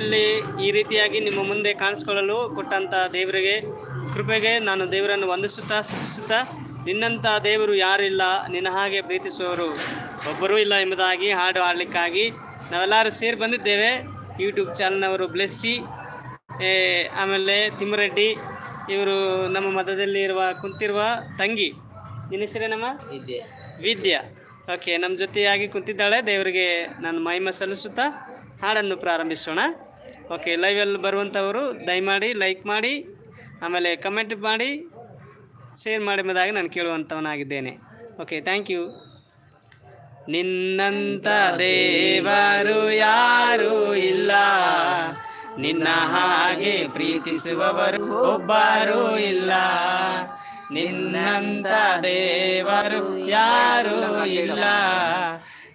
ಇಲ್ಲಿ ಈ ರೀತಿಯಾಗಿ ನಿಮ್ಮ ಮುಂದೆ ಕಾಣಿಸ್ಕೊಳ್ಳಲು ಕೊಟ್ಟಂತ ದೇವರಿಗೆ ಕೃಪೆಗೆ ನಾನು ದೇವರನ್ನು ವಂದಿಸುತ್ತಾ ಸೂಚಿಸುತ್ತಾ ನಿನ್ನಂಥ ದೇವರು ಯಾರಿಲ್ಲ ನಿನ್ನ ಹಾಗೆ ಪ್ರೀತಿಸುವವರು ಒಬ್ಬರೂ ಇಲ್ಲ ಎಂಬುದಾಗಿ ಹಾಡು ಹಾಡಲಿಕ್ಕಾಗಿ ನಾವೆಲ್ಲರೂ ಸೇರಿ ಬಂದಿದ್ದೇವೆ. ಯೂಟ್ಯೂಬ್ ಚಾನಲ್ನವರು ಬ್ಲೆಸ್ಸಿ ಆಮೇಲೆ ತಿಮ್ಮರೆಡ್ಡಿ ಇವರು ನಮ್ಮ ಮಧ್ಯದಲ್ಲಿ ಇರುವ ಕುಂತಿರುವ ತಂಗಿ. ನಿನ್ನ ಹೆಸರೇನಮ್ಮ? ವಿದ್ಯೆ. ವಿದ್ಯಾ. ಓಕೆ ನಮ್ಮ ಜೊತೆಯಾಗಿ ಕುಂತಿದ್ದಾಳೆ. ದೇವರಿಗೆ ನಾನು ಮಹಿಮ ಸಲ್ಲಿಸುತ್ತಾ ಹಾಡನ್ನು ಪ್ರಾರಂಭಿಸೋಣ. ಓಕೆ ಲೈವಲ್ಲಿ ಬರುವಂಥವರು ದಯಮಾಡಿ ಲೈಕ್ ಮಾಡಿ, ಆಮೇಲೆ ಕಮೆಂಟ್ ಮಾಡಿ ಶೇರ್ ಮಾಡಿ ಮದಾಗಿ ನಾನು ಕೇಳುವಂಥವನಾಗಿದ್ದೇನೆ ಓಕೆ ಥ್ಯಾಂಕ್ ಯು ನಿನ್ನಂತ ದೇವರು ಯಾರೂ ಇಲ್ಲ. ನಿನ್ನ ಹಾಗೆ ಪ್ರೀತಿಸುವವರು ಒಬ್ಬರೂ ಇಲ್ಲ. ನಿನ್ನಂತ ದೇವರು ಯಾರೂ ಇಲ್ಲ.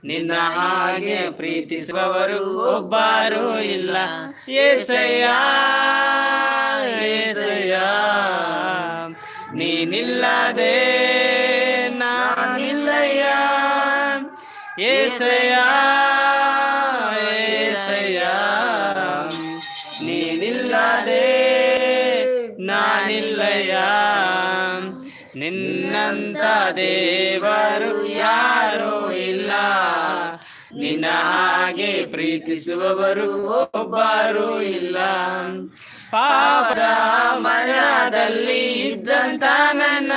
ನಿನ್ನ ಹಾಗೆ ಪ್ರೀತಿಸುವವರು ಒಬ್ಬರೂ ಇಲ್ಲ. ಏಸಯ್ಯ ಏಸಯ್ಯ ನೀನಿಲ್ಲದೆ ನಾನಿಲ್ಲಯ್ಯ. ಏಸಯ್ಯ ಏಸಯ್ಯ ನೀನಿಲ್ಲದೆ ನಾನಿಲ್ಲಯ್ಯ. ನಿನ್ನಂತ ದೇವರು ಯಾರು ನಿನ್ನ ಹಾಗೆ ಪ್ರೀತಿಸುವವರು ಒಬ್ಬರು ಇಲ್ಲ. ಪಾಪದ ಮರಣದಲ್ಲಿ ಇದ್ದಂತ ನನ್ನ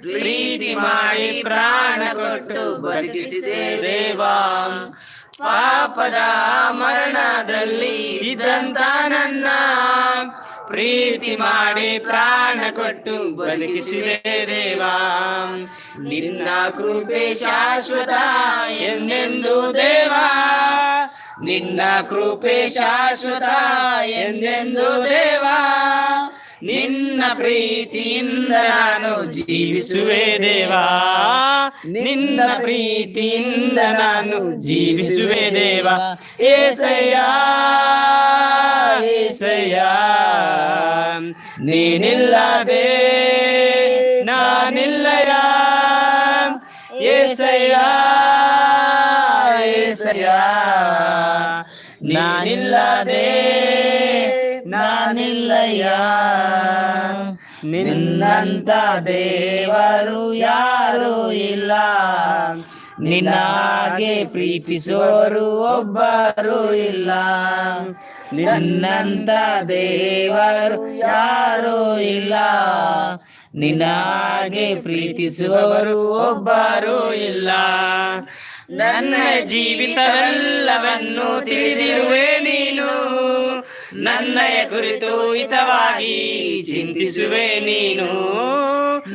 ಪ್ರೀತಿ ಮಾಡಿ ಪ್ರಾಣ ಕೊಟ್ಟು ಬದುಕಿಸಿದೆ ದೇವಾ. ಪಾಪದ ಮರಣದಲ್ಲಿ ಇದ್ದಂತ ನನ್ನ ಪ್ರೀತಿ ಮಾಡಿ ಪ್ರಾಣ ಕೊಟ್ಟು ಬದುಕಿಸಿದೆ ದೇವಾ. ನಿನ್ನ ಕೃಪೆ ಶಾಶ್ವತ ಎಂದೆಂದು ದೇವಾ. ನಿನ್ನ ಕೃಪೆ ಶಾಶ್ವತ ಎಂದೆಂದು ದೇವಾ. ನಿನ್ನ ಪ್ರೀತಿಯಿಂದ ನಾನು ಜೀವಿಸುವೆ ದೇವಾ. ನಿನ್ನ ಪ್ರೀತಿಯಿಂದ ನಾನು ಜೀವಿಸುವೆ ದೇವಾ. ಏಸಯ್ಯ. ಏಸಯ್ಯ ನೀನಿಲ್ಲದೆ ನಾನಿಲ್ಲಯ್ಯ ಏಸಯ್ಯ ಏಸಯ್ಯ ನಾನಿಲ್ಲದೆ ನಾನಿಲ್ಲಯ್ಯ ನಿನ್ನಂತ ದೇವರು ಯಾರೂ ಇಲ್ಲ ನಿನ್ನಾಗೆ ಪ್ರೀತಿಸುವರು, ಒಬ್ಬರು ಇಲ್ಲ. ನಿನ್ನಂತ ದೇವರು ಯಾರೂ ಇಲ್ಲ. ನಿನ್ನಾಗೆ ಪ್ರೀತಿಸುವವರು, ಒಬ್ಬರು ಇಲ್ಲ. ನನ್ನ ಜೀವಿತವೆಲ್ಲವನ್ನು ತಿಳಿದಿರುವೆ ನನ್ನಯ ಕುರಿತು ಹಿತವಾಗಿ ಚಿಂತಿಸುವೆ ನೀನು.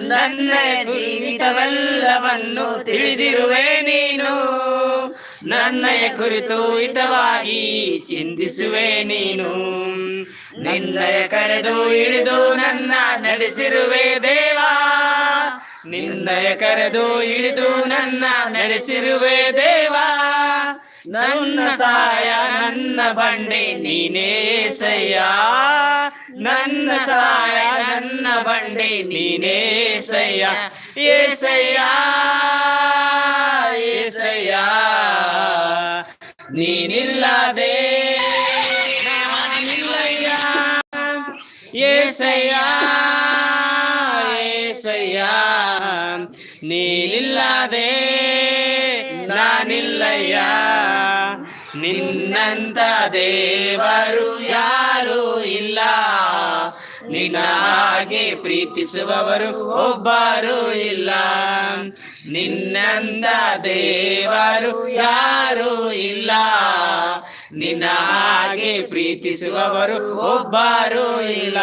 ನನ್ನ ಜೀವಿತವೆಲ್ಲವನ್ನು ತಿಳಿದಿರುವೆ ನೀನು. ನನ್ನಯ ಕುರಿತು ಹಿತವಾಗಿ ಚಿಂತಿಸುವೆ ನೀನು. ನಿನ್ನಯ ಕರೆದು ಹಿಡಿದು ನನ್ನ ನಡೆಸಿರುವೆ ದೇವಾ. ನಿನ್ನಯ ಕರೆದು ಹಿಡಿದು ನನ್ನ ನಡೆಸಿರುವೆ ದೇವಾ. ನನ್ನ ಸಹಾಯ ನನ್ನ ಬಂಡೆ ನೀನೇ ಸಯ್ಯ. ನನ್ನ ಸಹಾಯ ನನ್ನ ಬಂಡೆ ನೀನೇ ಸಯ್ಯ. ಏಸಯ್ಯ ಏಸಯ್ಯ ನೀನಿಲ್ಲದೆ ನಾನಿಲ್ಲಯ್ಯ. ಏಸಯ್ಯ ಏಸಯ್ಯ ನೀನಿಲ್ಲದೆ ನಾನಿಲ್ಲಯ್ಯ. ನಿನ್ನಂತ ದೇವರು ಯಾರು ಇಲ್ಲ. ನಿನ್ನಾಗೆ ಪ್ರೀತಿಸುವವರು ಒಬ್ಬರು ಇಲ್ಲ. ನಿನ್ನಂದ ದೇವರು ಯಾರು ಇಲ್ಲ. ನಿನ್ನಾಗೆ ಪ್ರೀತಿಸುವವರು ಒಬ್ಬರು ಇಲ್ಲ.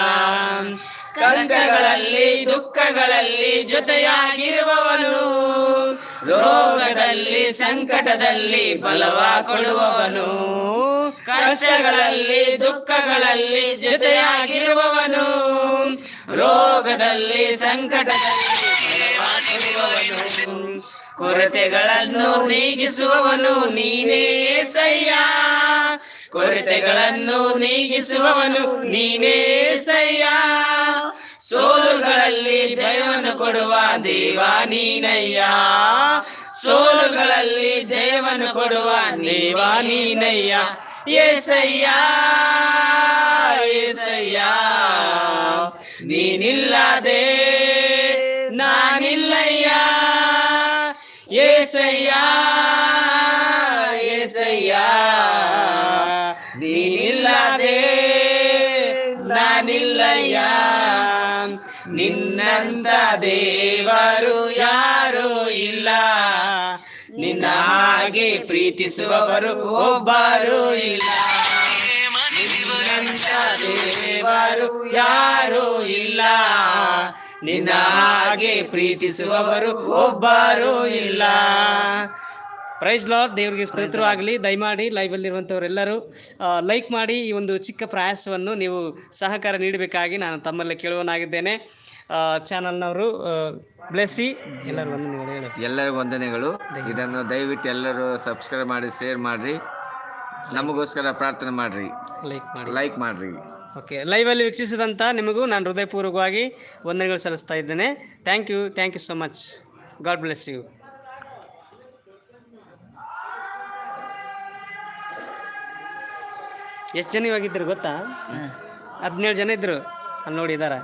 ಕಷ್ಟಗಳಲ್ಲಿ ದುಃಖಗಳಲ್ಲಿ ಜೊತೆಯಾಗಿರುವವನು. ರೋಗದಲ್ಲಿ, ಸಂಕಟದಲ್ಲಿ ಬಲವ ಕೊಡುವವನು. ಕಷ್ಟಗಳಲ್ಲಿ, ದುಃಖಗಳಲ್ಲಿ ಜೊತೆಯಾಗಿರುವವನು. ರೋಗದಲ್ಲಿ, ಸಂಕಟದಲ್ಲಿ ಕೊರತೆಗಳನ್ನು ನೀಗಿಸುವವನು, ನೀನೇ ಸಯ್ಯ ಕೊರತೆಗಳನ್ನು ನೀಗಿಸುವವನು ನೀನೇ ಸಯ್ಯ. ಸೋಲುಗಳಲ್ಲಿ ಜಯವನ್ನು ಕೊಡುವ ದೇವ ನೀನಯ್ಯ. ಸೋಲುಗಳಲ್ಲಿ ಜಯವನ್ನು ಕೊಡುವ ದೇವ ನೀನಯ್ಯ. ಏಸಯ್ಯ ಏಸಯ್ಯ ನೀನಿಲ್ಲದೆ ನಾನಿಲ್ಲಯ್ಯ. ಏಸಯ್ಯ ನಾನಿಲ್ಲಯ್ಯ ನಿನ್ನಂದ ದೇವರು ಯಾರು ಇಲ್ಲ. ನಿನ್ನ ಹಾಗೆ ಪ್ರೀತಿಸುವವರು ಒಬ್ಬರು ಇಲ್ಲ. ದೇವರು ಯಾರು ಇಲ್ಲ. ನಿನ್ನ ಹಾಗೆ ಪ್ರೀತಿಸುವವರು ಒಬ್ಬರು ಇಲ್ಲ. ಪ್ರೈಸ್ ಲಾರ್ಡ್ ದೇವರಿಗೆ ಸ್ತೋತ್ರ ಆಗಲಿ ದಯಮಾಡಿ ಲೈವಲ್ಲಿರುವಂಥವರೆಲ್ಲರೂ ಲೈಕ್ ಮಾಡಿ ಈ ಒಂದು ಚಿಕ್ಕ ಪ್ರಯಾಸವನ್ನು ನೀವು ಸಹಕಾರ ನೀಡಬೇಕಾಗಿ ನಾನು ತಮ್ಮಲ್ಲಿ ಕೇಳುವನಾಗಿದ್ದೇನೆ. ಚಾನಲ್ನವರು ಬ್ಲೆಸ್ಸಿ ಎಲ್ಲರೂ ಹೇಳಿ. ಎಲ್ಲರಿಗೂ ವಂದನೆಗಳು ಇದನ್ನು ದಯವಿಟ್ಟು ಎಲ್ಲರೂ ಸಬ್ಸ್ಕ್ರೈಬ್ ಮಾಡಿ ಶೇರ್ ಮಾಡಿರಿ. ನಮಗೋಸ್ಕರ ಪ್ರಾರ್ಥನೆ ಮಾಡಿರಿ. ಲೈಕ್ ಮಾಡಿ. ಲೈಕ್ ಮಾಡಿರಿ. ಓಕೆ ಲೈವಲ್ಲಿ ವೀಕ್ಷಿಸಿದಂಥ ನಿಮಗೂ ನಾನು ಹೃದಯಪೂರ್ವಕವಾಗಿ ವಂದನೆಗಳು ಸಲ್ಲಿಸ್ತಾ ಇದ್ದೇನೆ. Thank you thank you so much God bless you ಎಷ್ಟು ಜನ ಇವಾಗಿದ್ದರು ಗೊತ್ತಾ? ಹದಿನೇಳು ಜನ ಇದ್ದರು ಅಲ್ಲಿ ನೋಡಿ ಇದಾರ.